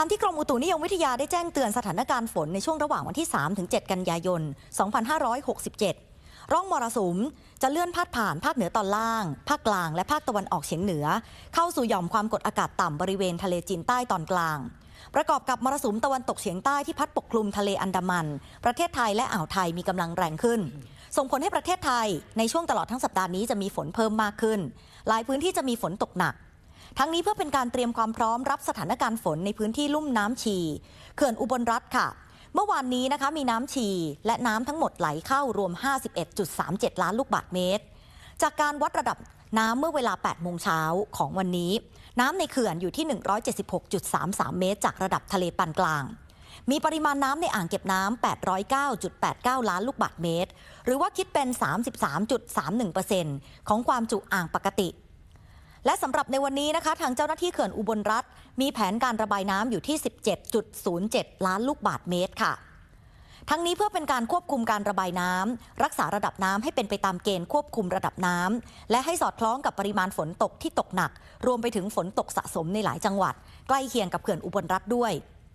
ตามที่กรมอุตุนิยมวิทยาได้แจ้งเตือนสถานการณ์ฝนในช่วงระหว่างวันที่ 3-7 กันยายน 2567 ร่องมรสุมจะเลื่อนพาดผ่านภาคเหนือตอนล่าง ภาคกลางและภาคตะวันออกเฉียงเหนือ เข้าสู่หย่อมความกดอากาศต่ำบริเวณทะเลจีนใต้ตอนกลาง ประกอบกับมรสุมตะวันตกเฉียงใต้ที่พัดปกคลุมทะเลอันดามัน ประเทศไทยและอ่าวไทยมีกำลังแรงขึ้น ส่งผลให้ประเทศไทยในช่วงตลอดทั้งสัปดาห์นี้จะมีฝนเพิ่มมากขึ้น หลายพื้นที่จะมีฝนตกหนัก ทั้งนี้เพื่อเป็นการเตรียมความพร้อมรับสถานการณ์ฝนในพื้นที่ลุ่มน้ำชีเขื่อนอุบลรัฐค่ะ เมื่อวานนี้นะคะมีน้ำชีและน้ำทั้งหมดไหลเข้ารวม 51.37 ล้านลูกบาศก์เมตร จากการวัดระดับน้ำเมื่อเวลา 8 โมงเช้าของวันนี้ น้ำในเขื่อนอยู่ที่ 176.33 เมตร จากระดับทะเลปานกลาง มีปริมาณน้ำในอ่างเก็บน้ำ 809.89 ล้านลูกบาศก์เมตร หรือว่าคิดเป็น 33.31%ของความจุอ่างปกติ และสำหรับในวันนี้นะคะ ทางเจ้าหน้าที่เขื่อนอุบลรัฐ มีแผนการระบายน้ำอยู่ที่ 17.07 ล้านลูกบาศก์เมตรค่ะ ทั้งนี้เพื่อเป็นการควบคุมการระบายน้ำรักษาระดับน้ำให้เป็นไปตามเกณฑ์ควบคุมระดับน้ำและให้สอดคล้องกับปริมาณฝนตกที่ตกหนัก รวมไปถึงฝนตกสะสมในหลายจังหวัด ใกล้เคียงกับเขื่อนอุบลรัฐด้วย